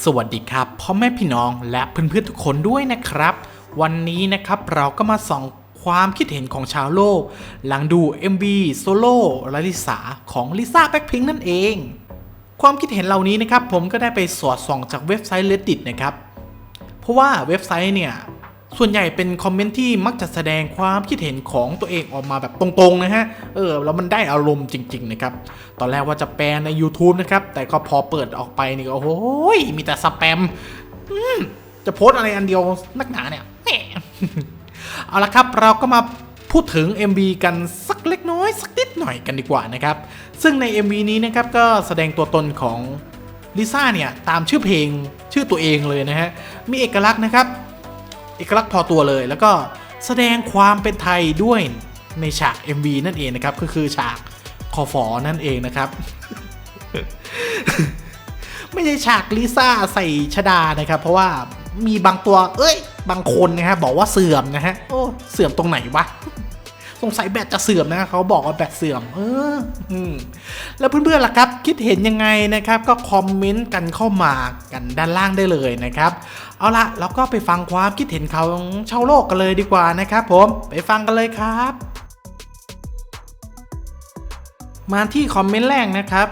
สวัสดีครับพ่อแม่พี่น้องและเพื่อนๆทุกคนด้วยนะครับ วันนี้นะครับเราก็มาส่องความคิดเห็นของชาวโลก หลังดู MV โซโล่ลลิสาของลิซ่าแบ็คพิงนั่นเอง ความคิดเห็นเหล่านี้นะครับผมก็ได้ไปสอดส่องจากเว็บไซต์ Reddit นะครับ เพราะว่าเว็บไซต์เนี่ย ส่วนใหญ่เป็นคอมเมนต์ที่มักจะแสดงความคิดเห็นของตัวเองออกมาแบบตรงๆนะฮะ เออแล้วมันได้อารมณ์จริง ๆ นะครับ ตอนแรกว่าจะแปลใน YouTube นะครับ แต่ก็พอเปิดออกไปนี่ก็โอ้ยมีแต่สแปมมจะโพสอะไรอันเดียวนักหนาเนี่ย เอาละครับเราก็มาพูดถึง MV กันสักเล็กน้อย สักนิดหน่อยกันดีกว่านะครับ ซึ่งใน MV นี้นะครับก็แสดงตัวตนของลิซ่าเนี่ยตามชื่อเพลงชื่อตัวเองเลยนะฮะ มีเอกลักษณ์นะครับ อกลักษณ์พอตัวเลย แล้วก็แสดงความเป็นไทยด้วยในฉาก MV นั่นเองนะครับ ก็คือฉากคอฟอนั่นเองนะครับ ไม่ใช่ฉากลิซ่าใส่ชดานะครับ เพราะว่ามีบางตัว เอ้ย บางคนนะฮะบอกว่าเสื่อมนะฮะโอ้เสื่อมตรงไหนวะ สงสัยแบตจะเสื่อมนะเขาบอกว่าแบตเสื่อม เอออืมแล้วเพื่อนๆล่ะครับ คิดเห็นยังไงนะครับ ก็คอมเมนต์กันเข้ามากันด้านล่างได้เลยนะครับ เอาละเราก็ไปฟังความคิดเห็นของชาวโลกกันเลยดีกว่านะครับผมไปฟังกันเลยครับ มาที่คอมเมนต์แรกนะครับ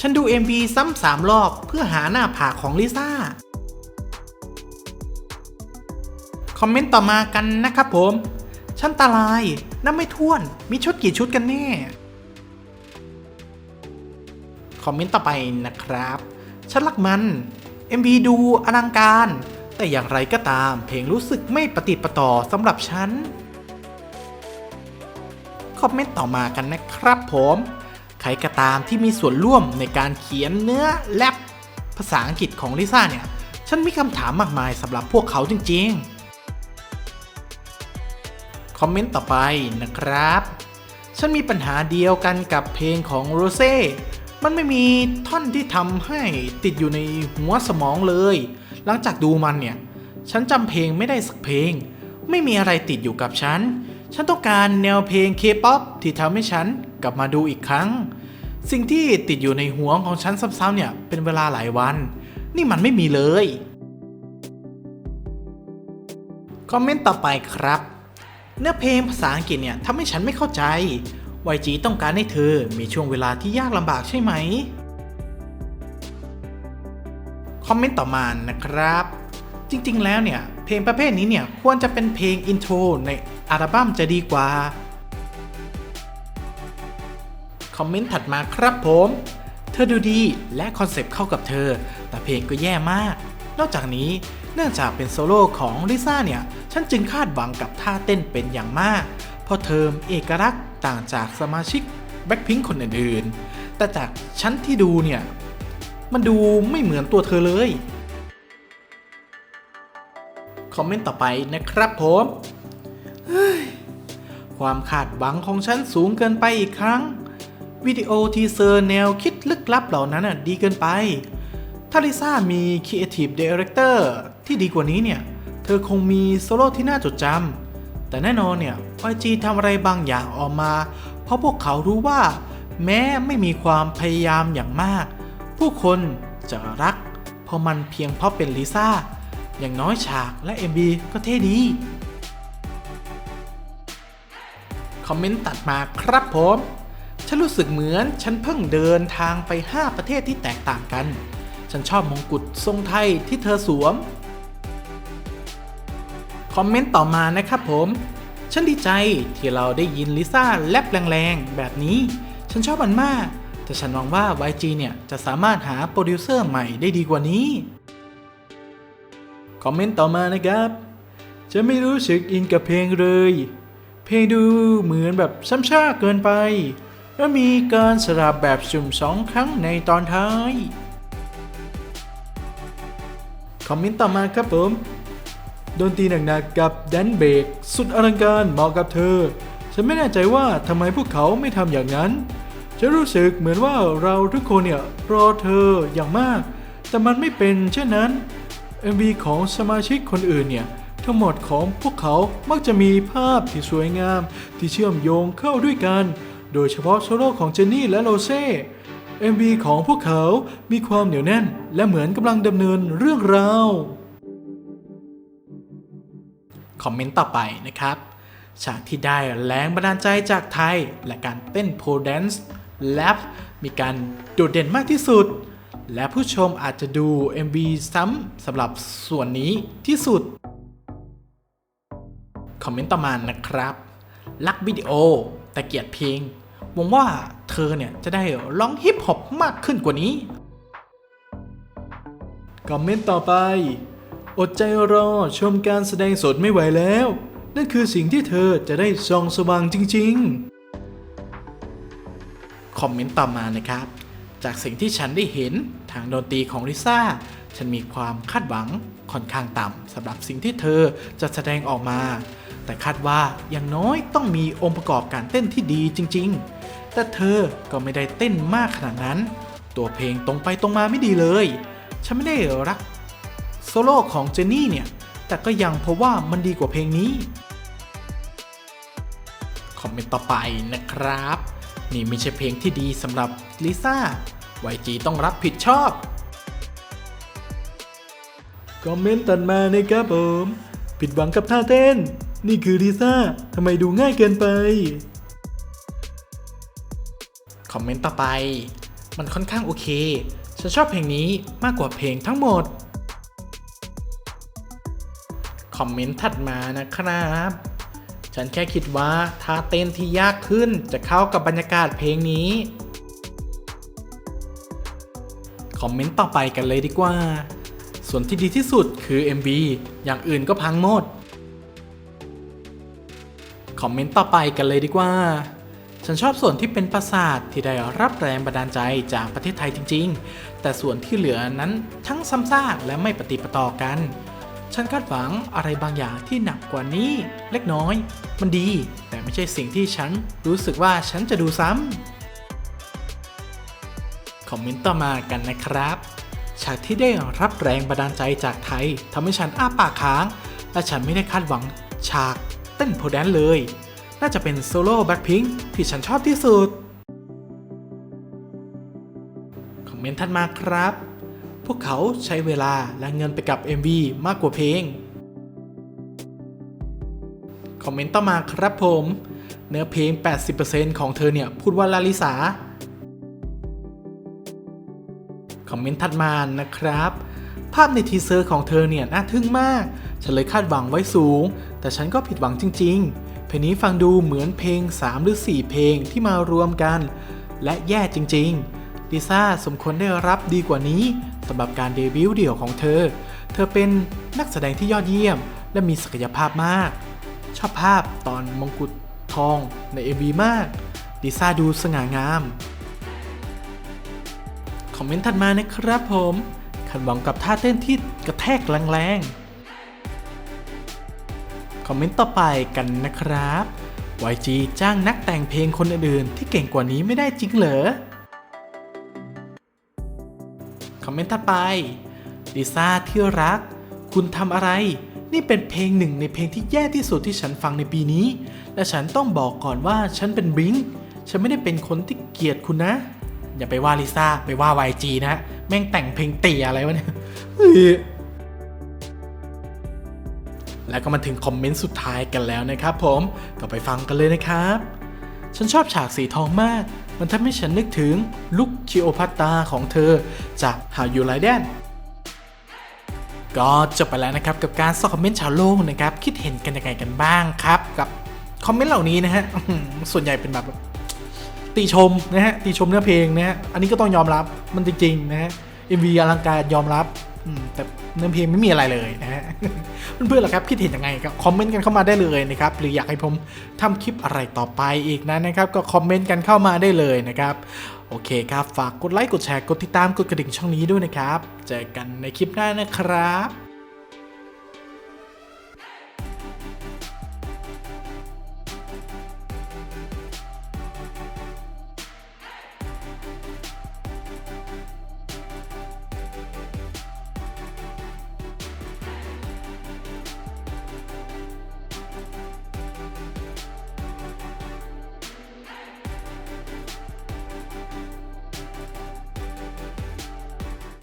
ฉันดู MV ซ้ำสามรอบเพื่อหาหน้าผากของลิซ่า คอมเมนต์ต่อมากันนะครับผม ฉันตาลาย น้ำไม่ท้วน มีชุดกี่ชุดกันแน่ คอมเมนต์ต่อไปนะครับ ฉันรักมัน MV ดูอลังการ แต่อย่างไรก็ตาม เพลงรู้สึกไม่ปฏิดประต่อสำหรับฉัน คอมเมนต์ต่อมากันนะครับผม ใครก็ตามที่มีส่วนร่วมในการเขียนเนื้อแรปภาษาอังกฤษของลิซ่าเนี่ย ฉันมีคำถามมากมายสำหรับพวกเขาจริง ๆ คอมเมนต์ต่อไปนะครับ ฉันมีปัญหาเดียวกันกับเพลงของโรเซ่มันไม่มีท่อนที่ทำให้ติดอยู่ในหัวสมองเลย หลังจากดูมันเนี่ย ฉันจำเพลงไม่ได้สักเพลง ไม่มีอะไรติดอยู่กับฉัน ฉันต้องการแนวเพลงเคป๊อปที่ทำให้ฉันกลับมาดูอีกครั้ง สิ่งที่ติดอยู่ในหัวของฉันซ้ำๆเนี่ย เป็นเวลาหลายวัน นี่มันไม่มีเลย คอมเมนต์ต่อไปครับ เนื้อเพลงภาษาอังกฤษเนี่ยทำให้ฉันไม่เข้าใจ YG ต้องการให้เธอมีช่วงเวลาที่ยากลำบากใช่ไหม คอมเมนต์ต่อมานะครับ จริงๆ แล้วเนี่ย เพลงประเภทนี้เนี่ย ควรจะเป็นเพลงอินโทรในอัลบั้มจะดีกว่า คอมเมนต์ถัดมาครับผม เธอดูดีและคอนเซปต์เข้ากับเธอ แต่เพลงก็แย่มาก นอกจากนี้เนื่องจากเป็นโซโล่ของลิซ่าเนี่ย ฉันจึงคาดหวังกับท่าเต้นเป็นอย่างมาก เพราะเธอเอกลักษณ์ต่างจากสมาชิกแบ็คพิงคนอื่นๆ แต่จากฉันที่ดูเนี่ย มันดูไม่เหมือนตัวเธอเลย คอมเมนต์ต่อไปนะครับผมความคาดหวังของฉันสูงเกินไปอีกครั้ง วิดีโอทีเซอร์แนวคิดลึกลับเหล่านั้นดีเกินไป ถ้าลิซ่ามี Creative Director ที่ดีกว่านี้เนี่ย ธอคงมีโซโล่ที่น่าจดจำ แต่แน่นอนเนี่ย YG ทำอะไรบางอย่างออกมา เพราะพวกเขารู้ว่า แม้ไม่มีความพยายามอย่างมาก ผู้คนจะรัก เพราะมันเพียงเพราะเป็นลิซ่า อย่างน้อยฉากและ MB ก็เท่ดี คอมเมนต์ตัดมาครับผม ฉันรู้สึกเหมือนฉันเพิ่งเดินทางไป 5 ประเทศที่แตกต่างกัน ฉันชอบมงกุฎทรงไทยที่เธอสวม อมเมนต์ต่อมานะครับผม ฉันดีใจที่เราได้ยินลิซ่าแลบแรงๆ แบบนี้ ฉันชอบมันมาก แต่ฉันหวังว่า YG เนี่ย จะสามารถหาโปรดิวเซอร์ใหม่ได้ดีกว่านี้ คอมเมนต์ต่อมานะครับ จะไม่รู้สึกอินกับเพลงเลย เพลงดูเหมือนแบบซ้ำซากเกินไป และมีการสลับแบบสุ่มสองครั้งในตอนท้าย คอมเมนต์ต่อมาครับผม ดนตรีหนักๆกับแดนเบรกสุดอลังการเหมาะกับเธอ ฉันไม่แน่ใจว่าทำไมพวกเขาไม่ทำอย่างนั้น ฉันรู้สึกเหมือนว่าเราทุกคนเนี่ยรอเธออย่างมาก แต่มันไม่เป็นเช่นนั้น MV ของสมาชิกคนอื่นเนี่ยทั้งหมดของพวกเขามักจะมีภาพที่สวยงาม ที่เชื่อมโยงเข้าด้วยกัน โดยเฉพาะโซโล่ของเจนนี่และโรเซ่ MV ของพวกเขามีความเหนียวแน่น และเหมือนกำลังดำเนินเรื่องราว อมเมนต์ต่อไปนะครับฉากที่ได้แรงบันดาลใจจากไทย และการเต้นโพแดนซ์แลปมีการโดดเด่นมากที่สุด และผู้ชมอาจจะดู MV ซ้ำสำหรับส่วนนี้ที่สุด คอมเมนต์ต่อมานะครับ รักวิดีโอแต่เกียดเพลงหวังว่าเธอเนี่ยจะได้ร้องฮิปฮอปมากขึ้นกว่านี้ คอมเมนต์ต่อไป อดใจรอชมการแสดงสดไม่ไหวแล้ว นั่นคือสิ่งที่เธอจะได้ส่องสว่างจริงๆ คอมเมนต์ต่อมานะครับ จากสิ่งที่ฉันได้เห็นทางดนตรีของลิซ่า ฉันมีความคาดหวังค่อนข้างต่ำสำหรับสิ่งที่เธอจะแสดงออกมา แต่คาดว่าอย่างน้อยต้องมีองค์ประกอบการเต้นที่ดีจริง ๆ แต่เธอก็ไม่ได้เต้นมากขนาดนั้น ตัวเพลงตรงไปตรงมาไม่ดีเลย ฉันไม่ได้รัก โซโล่ของเจนนี่เนี่ย แต่ก็ยังเพราะว่ามันดีกว่าเพลงนี้ คอมเมนต์ต่อไปนะครับ นี่ไม่ใช่เพลงที่ดีสำหรับลิซ่า YG ต้องรับผิดชอบ คอมเมนต์ตัดมานะครับผม ผิดหวังกับท่าเต้น นี่คือลิซ่าทำไมดูง่ายเกินไป คอมเมนต์ต่อไป มันค่อนข้างโอเค ฉันชอบเพลงนี้มากกว่าเพลงทั้งหมด คอมเมนต์ถัดมานะครับ ฉันแค่คิดว่าท่าเต้นที่ยากขึ้นจะเข้ากับบรรยากาศเพลงนี้ คอมเมนต์ต่อไปกันเลยดีกว่า ส่วนที่ดีที่สุดคือ MV อย่างอื่นก็พังหมด คอมเมนต์ต่อไปกันเลยดีกว่าฉันชอบส่วนที่เป็นปราสาทที่ได้รับแรงบันดาลใจจากประเทศไทยจริง ๆ แต่ส่วนที่เหลือนั้นทั้งซ้ำซากและไม่ปฏิปต่อกัน ฉันคาดหวังอะไรบางอย่างที่หนักกว่านี้ เล็กน้อย มันดี แต่ไม่ใช่สิ่งที่ฉันรู้สึกว่าฉันจะดูซ้ำคอมเมนต์ต่อมากันนะครับฉากที่ได้รับแรงบันดาลใจจากไทยทำให้ฉันอ้าปากค้าง และฉันไม่ได้คาดหวังฉากเต้นโพแดนเลย น่าจะเป็นโซโล่แบ็คพิงที่ฉันชอบที่สุด คอมเมนต์ถัดมาครับ พวกเขาใช้เวลาและเงินไปกับ MV มากกว่าเพลง คอมเมนต์ต่อมาครับผม เนื้อเพลง 80%ของเธอเนี่ย พูดว่าลาลิสา คอมเมนต์ถัดมานะครับ ภาพในทีเซอร์ของเธอเนี่ย น่าทึ่งมาก ฉันเลยคาดหวังไว้สูง แต่ฉันก็ผิดหวังจริง ๆ เพลงนี้ฟังดูเหมือนเพลง 3 หรือ 4 เพลงที่มารวมกัน และแย่จริง ๆ ลิซ่าสมควรได้รับดีกว่านี้สำหรับการเดบิวต์เดี่ยวของเธอ เธอเป็นนักแสดงที่ยอดเยี่ยม และมีศักยภาพมาก ชอบภาพตอนมงกุฎทองใน MV มากลิซ่าดูสง่างาม คอมเมนต์ถัดมานะครับผมคาดหวังกับท่าเต้นที่กระแทกแรงๆ คอมเมนต์ต่อไปกันนะครับ YG จ้างนักแต่งเพลงคนอื่นๆ ที่เก่งกว่านี้ไม่ได้จริงเหรอ อมเมนต์ถัดไปลิซ่าที่รัก คุณทำอะไร นี่เป็นเพลงหนึ่งในเพลงที่แย่ที่สุดที่ฉันฟังในปีนี้ และฉันต้องบอกก่อนว่าฉันเป็นบริงฉันไม่ได้เป็นคนที่เกลียดคุณนะ อย่าไปว่าลิซ่าไปว่า YG นะ แม่งแต่งเพลงเตี่ยอะไรวะเนี่ยเฮ้ยแล้วก็มาถึงคอมเมนต์สุดท้ายกันแล้วนะครับผมก็ไปฟังกันเลยนะครับ ฉันชอบฉากสีทองมาก มันทำให้ฉันนึกถึงลุคคิโอพัตตาของเธอจาก How You Like That ก็จบไปแล้วนะครับกับการสอบคอมเมนต์ชาวโลกนะครับ คิดเห็นกันยังไงกันบ้างครับกับคอมเมนต์เหล่านี้นะฮะส่วนใหญ่เป็นแบบติชมนะฮะติชมเนื้อเพลงนะฮะอันนี้ก็ต้องยอมรับมันจริงๆนะฮะ MV อลังการยอมรับแต่ เนื้อเพลงไม่มีอะไรเลยนะฮะเพื่อนๆล่ะครับคิดเห็นยังไงก็คอมเมนต์กันเข้ามาได้เลยนะครับหรืออยากให้ผมทำคลิปอะไรต่อไปอีกนะนะครับก็คอมเมนต์กันเข้ามาได้เลยนะครับโอเคครับฝากกดไลค์กดแชร์กดติดตามกดกระดิ่งช่องนี้ด้วยนะครับ เจอกันในคลิปหน้านะครับ